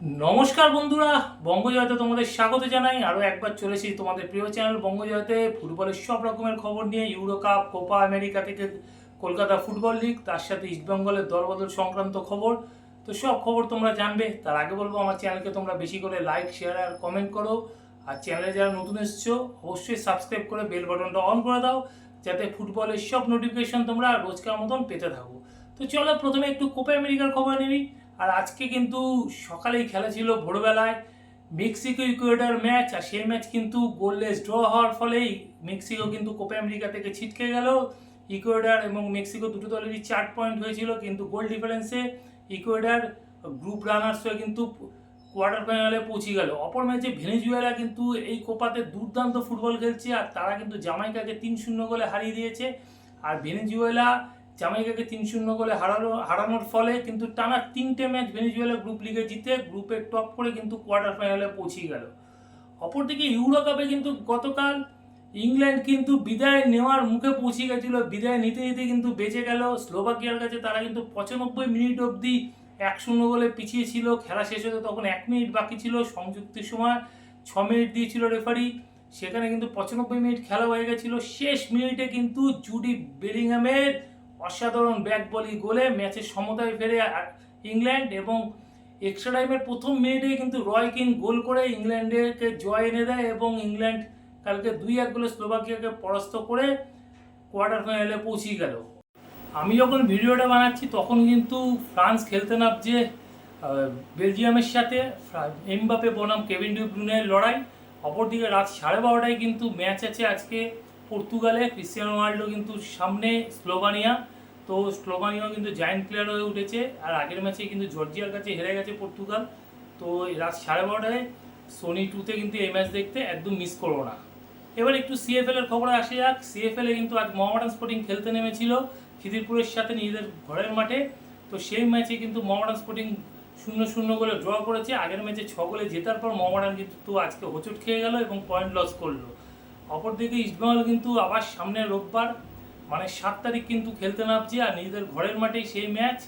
নমস্কার বন্ধুরা, বঙ্গজয়তে তোমাদের স্বাগত জানাই। আরও একবার চলেছি তোমাদের প্রিয় চ্যানেল বঙ্গজয়তে। ফুটবলের সব রকমের খবর নিয়ে ইউরো কাপ কোপা আমেরিকা থেকে কলকাতা ফুটবল লিগ তার সাথে ইস্টবেঙ্গলের দলবদল সংক্রান্ত খবর। তো সব খবর তোমরা জানবে। তার আগে বলব, আমার চ্যানেলকে তোমরা বেশি করে লাইক শেয়ার আর কমেন্ট করো। আর চ্যানেলে যারা নতুন এসছো, অবশ্যই সাবস্ক্রাইব করে বেল বাটনটা অন করে দাও, যাতে ফুটবলের সব নোটিফিকেশন তোমরা রোজকার মতন পেতে থাকো। তো চলো, প্রথমে একটু কোপা আমেরিকার খবর নিবি আর আজকে কিন্তু সকালেই খেলা ছিল ভোরবেলায় মেক্সিকো ইকুয়েডার ম্যাচ, আর সেই ম্যাচ কিন্তু গোললেস ড্র হওয়ার ফলেই মেক্সিকো কিন্তু কোপা আমেরিকা থেকে ছিটকে গেল। ইকুয়েডার এবং মেক্সিকো দুটো দলেরই চার পয়েন্ট হয়েছিল, কিন্তু গোল ডিফারেন্সে ইকুয়েডার গ্রুপ রানার্স হয়ে কিন্তু কোয়ার্টার ফাইনালে পৌঁছে গেল। অপর ম্যাচে ভেনেজুয়েলা কিন্তু এই কোপাতে দুর্দান্ত ফুটবল খেলছে, আর তারা কিন্তু জামাইকাকে তিন শূন্য গোলে হারিয়ে দিয়েছে। আর ভেনেজুয়েলা জামাইকাকে তিন শূন্য গোলে হারানো হারানোর ফলে কিন্তু টানা তিনটে ম্যাচ ভেনেজুয়েলা গ্রুপ লিগে জিতে গ্রুপে টপ করে কিন্তু কোয়ার্টার ফাইনালে পৌঁছে গেল। অপরদিকে ইউরো কাপে কিন্তু গতকাল ইংল্যান্ড কিন্তু বিদায় নেওয়ার মুখে পৌঁছে গেছিল, বিদায় নিতে নিতে কিন্তু বেঁচে গেল। স্লোভাকিয়ার কাছে তারা কিন্তু পঁচানব্বই মিনিট অবধি এক শূন্য গোলে পিছিয়ে ছিল। খেলা শেষ হতে তখন এক মিনিট বাকি ছিল, সংযুক্তির সময় ছ মিনিট দিয়েছিল রেফারি সেখানে কিন্তু পঁচানব্বই মিনিট খেলা হয়ে গেছিল। শেষ মিনিটে কিন্তু জুডি বেলিংহামের অসাধারণ ব্যাক বলি গোলে ম্যাচের সমতায় ফেরে ইংল্যান্ড এবং এক্সট্রা টাইমের প্রথম মিনিটেই কিন্তু রয় কিং গোল করে ইংল্যান্ডকে জয় এনে দেয় এবং ইংল্যান্ড কালকে দুই এক গোলে স্লোভাকিয়াকে পরাস্ত করে কোয়ার্টার ফাইনালে পৌঁছে গেল। আমি যখন ভিডিওটা বানাচ্ছি, তখন কিন্তু ফ্রান্স খেলতে নামছে বেলজিয়ামের সাথে এমবাপে বনাম, কেভিন ডি ব্রুনের লড়াই। অপরদিকে রাত সাড়ে বারোটায় কিন্তু ম্যাচ আছে আজকে পর্তুগালে ক্রিস্টিয়ানো রোনাল্ডো কিন্তু সামনে স্লোভানিয়া। তো স্লোভানিয়াও কিন্তু জায়েন্ট প্লেয়ার হয়ে উঠেছে। আর আগের ম্যাচে কিন্তু জর্জিয়ার কাছে হেরে গেছে পর্তুগাল। তো রাত সাড়ে বারোটায় সোনি টুতে কিন্তু এই ম্যাচ দেখতে একদম মিস করব না। এবার একটু সিএফএল এর খবরে আসে যাক। সিএফএল এ কিন্তু আজ মোহামেডান স্পোর্টিং খেলতে নেমেছিল খিদিরপুরের সাথে নিজেদের ঘরের মাঠে। তো সেই ম্যাচে কিন্তু মোহামেডান স্পোর্টিং শূন্য শূন্য গোলে ড্র করেছে। আগের ম্যাচে ছ গোলে জেতার পর মোহামেডান কিন্তু আজকে হোঁচট খেয়ে গেল এবং পয়েন্ট লস করল। অপরদিকে ইস্টবেঙ্গল কিন্তু আবার সামনে রোববার মানে সাত তারিখ কিন্তু খেলতে নামছে আর নিজেদের ঘরের মাঠেই সেই ম্যাচ।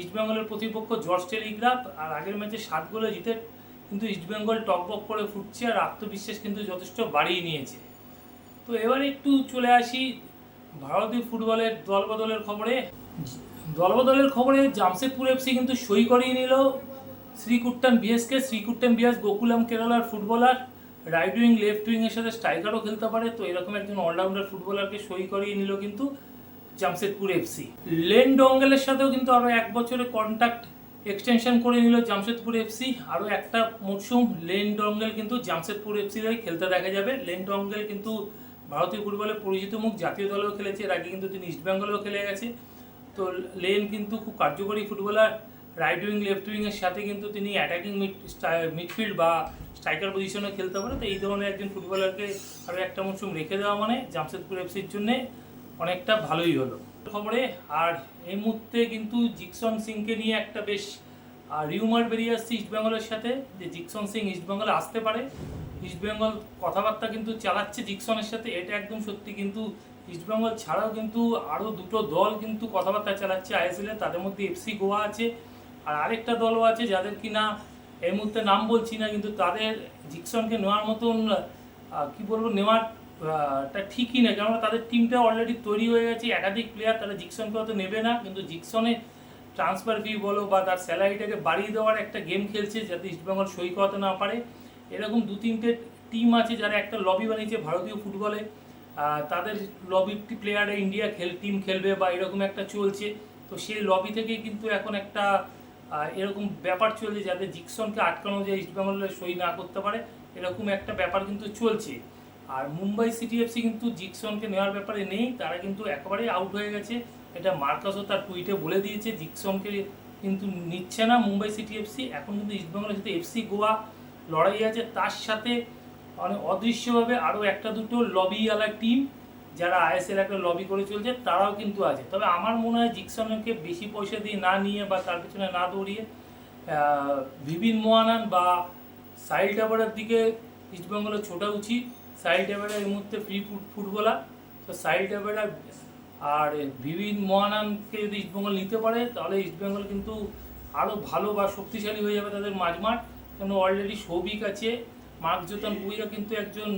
ইস্টবেঙ্গলের প্রতিপক্ষ জর্জ টেলিগ্রাফ আর আগের ম্যাচে সাত গোলে জিতে কিন্তু ইস্টবেঙ্গল টকবক করে ফুটছে আর আত্মবিশ্বাস কিন্তু যথেষ্ট বাড়িয়ে নিয়েছে। তো এবার একটু চলে আসি ভারতীয় ফুটবলের দলবদলের খবরে। দলবদলের খবরে জামশেদপুর এফসি কিন্তু সই করিয়ে নিল শ্রীকুট্টান বিএসকে শ্রীকুট্টান বিএস গোকুলাম কেরালার footballer. Right wing left wing এর সাথে স্ট্রাইকারও খেলতে পারে। তো এরকম একজন অলরাউন্ডার ফুটবলারকে সই করিয়ে নিল কিন্তু জামশেদপুর এফসি লেন ডঙ্গেলের সাথেও কিন্তু আরও এক বছরের কন্ট্যাক্ট এক্সটেনশন করে নিল জামশেদপুর এফসি আরও একটা মরশুম লেন ডঙ্গেল কিন্তু জামশেদপুর এফসি হয়ে খেলতে দেখা যাবে। লেন ডঙ্গেল কিন্তু ভারতীয় ফুটবলে পরিচিত মুখ, জাতীয় দলেও খেলেছে। এর আগে কিন্তু তিনি ইস্টবেঙ্গলেও খেলে গেছে। তো লেন কিন্তু খুব কার্যকরী footballer right wing left wing এর সাথে কিন্তু তিনি অ্যাটাকিং মিড মিডফিল্ড বা স্ট্রাইকার পজিশনে খেলতে পারে। তো এই ধরনের একজন ফুটবলারকে আরও একটা মরশুম রেখে দেওয়া মানে জামশেদপুর এফসির জন্য অনেকটা ভালোই হলো। খবরে, আর এই মুহূর্তে কিন্তু জিকসন সিংকে নিয়ে একটা বেশ রিউমার বেরিয়ে আসছে ইস্টবেঙ্গলের সাথে যে জিকসন সিং ইস্টবেঙ্গলে আসতে পারে। ইস্টবেঙ্গল কথাবার্তা কিন্তু চালাচ্ছে জিকসনের সাথে, এটা একদম সত্যি। কিন্তু ইস্টবেঙ্গল ছাড়াও কিন্তু আরও দুটো দল কিন্তু কথাবার্তা চালাচ্ছে আইএসএল তাদের মধ্যে এফসি গোয়া আছে। আর আরেকটা দলও আছে যাদের কিনা এই মুহূর্তে নাম বলছি না, কিন্তু তাদের জিকসনকে নেওয়ার মতন কি বলব, নেওয়ার টা ঠিকই না কেননা তাদের টিমটা অলরেডি তৈরি হয়ে গেছে, একাধিক প্লেয়ার তারা জিকসনকে হয়তো নেবে না, কিন্তু জিকসনের ট্রান্সফার ফি বলো বা তার স্যালারিটাকে বাড়িয়ে দেওয়ার একটা গেম খেলছে যাতে ইস্টবেঙ্গল সই করাতে না পারে। এরকম দু তিনটে টিম আছে যারা একটা লবি বানিয়েছে ভারতীয় ফুটবলে। তাদের লবি প্লেয়ারে ইন্ডিয়া খেল টিম খেলবে বা এরকম একটা চলছে। তো সেই লবি থেকেই কিন্তু এখন একটা আহ, এরকম ব্যাপার চলছে যাতে জিকসনকে আটকানো যায় ইস্টবেঙ্গলের সই না করতে পারে এরকম একটা ব্যাপার কিন্তু চলছে। আর মুম্বাই সিটি এফসি কিন্তু জিকসনকে নেওয়ার ব্যাপারে নেই তারা কিন্তু একেবারেই আউট হয়ে গেছে। এটা মার্কাসও তার টুইটে বলে দিয়েছে জিকসনকে কিন্তু নিচ্ছে না মুম্বাই সিটি এফসি এখন কিন্তু ইস্টবেঙ্গলের সাথে এফসি গোয়া লড়াই আছে। তার সাথে মানে অদৃশ্যভাবে আরও একটা দুটো লবিওয়ালা টিম যারা আইএসএল একটা লবি করে চলছে, তারাও কিন্তু আছে। তবে আমার মনে হয় জিকসনকে বেশি পয়সা দিয়ে না নিয়ে বা তার পিছনে না দৌড়িয়ে ভিভিন মোয়ানান বা সাইল টাবারের দিকে ইস্টবেঙ্গলের ছোটা উচিত। সাইল টাবারা এই মুহূর্তে ফ্রি ফুটবলার তো সাইল টাবারা আর ভিভিন মোয়ানানকে যদি ইস্টবেঙ্গল নিতে পারে, তাহলে ইস্টবেঙ্গল কিন্তু আরও ভালো বা শক্তিশালী হয়ে যাবে তাদের মাঝমাঠ। কেন অলরেডি সৌভিক আছে মার্ক জোতান কিন্তু একজন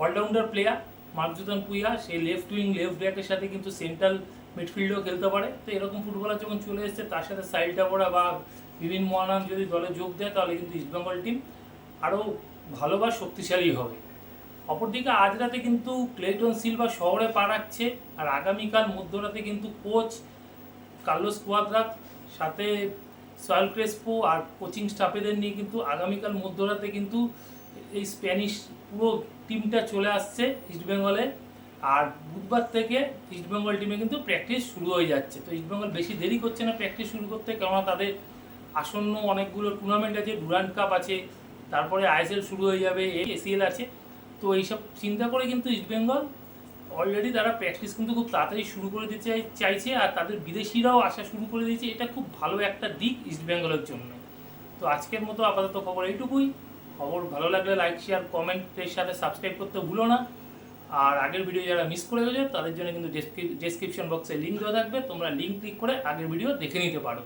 all rounder player Mark Zothanpuia সে লেফট উইং লেফট ব্যাকের সাথে কিন্তু সেন্ট্রাল মিডফিল্ডেও খেলতে পারে। তো এরকম ফুটবলার যখন চলে এসেছে, তার সাথে সাইল টাপড়া বা বিভিন্ন মহানান যদি দলে যোগ দেয়, তাহলে কিন্তু ইস্টবেঙ্গল টিম আরও ভালো বা শক্তিশালী হবে। অপরদিকে আজ রাতে কিন্তু ক্লেটন সিলভা শহরে পা রাখছে আর আগামীকাল মধ্যরাতে কিন্তু কোচ কার্লোস কুয়াদ্রাত, সাথে সয়েল ক্রেসপো আর কোচিং স্টাফেদের নিয়ে কিন্তু আগামীকাল মধ্যরাতে কিন্তু এই স্প্যানিশ পুরো টিমটা চলে আসছে ইস্টবেঙ্গলে আর বুধবার থেকে ইস্টবেঙ্গল টিমে কিন্তু প্র্যাকটিস শুরু হয়ে যাচ্ছে। তো ইস্টবেঙ্গল বেশি দেরি করছে না প্র্যাকটিস শুরু করতে, কেননা তাদের আসন্ন অনেকগুলো টুর্নামেন্ট আছে ডুরান্ড কাপ আছে, তারপরে আইএসএল শুরু হয়ে যাবে এসিএল আছে। তো এইসব চিন্তা করে কিন্তু ইস্টবেঙ্গল অলরেডি তারা প্র্যাকটিস কিন্তু খুব তাড়াতাড়ি শুরু করে দিতে চাই- চাইছে, আর তাদের বিদেশিরাও আসা শুরু করে দিয়েছে। এটা খুব ভালো একটা দিক ইস্টবেঙ্গলের জন্য। তো আজকের মতো আপাতত খবর এইটুকুই। খবর ভালো লাগলে লাইক শেয়ার কমেন্টের সাথে সাবস্ক্রাইব করতে ভুলো না। আর আগের ভিডিও যারা মিস করে গেছে, তাদের জন্য কিন্তু ডেসক্রিপশন বক্সে লিঙ্ক দেওয়া থাকবে। তোমরা লিঙ্ক ক্লিক করে আগের ভিডিও দেখে নিতে পারো।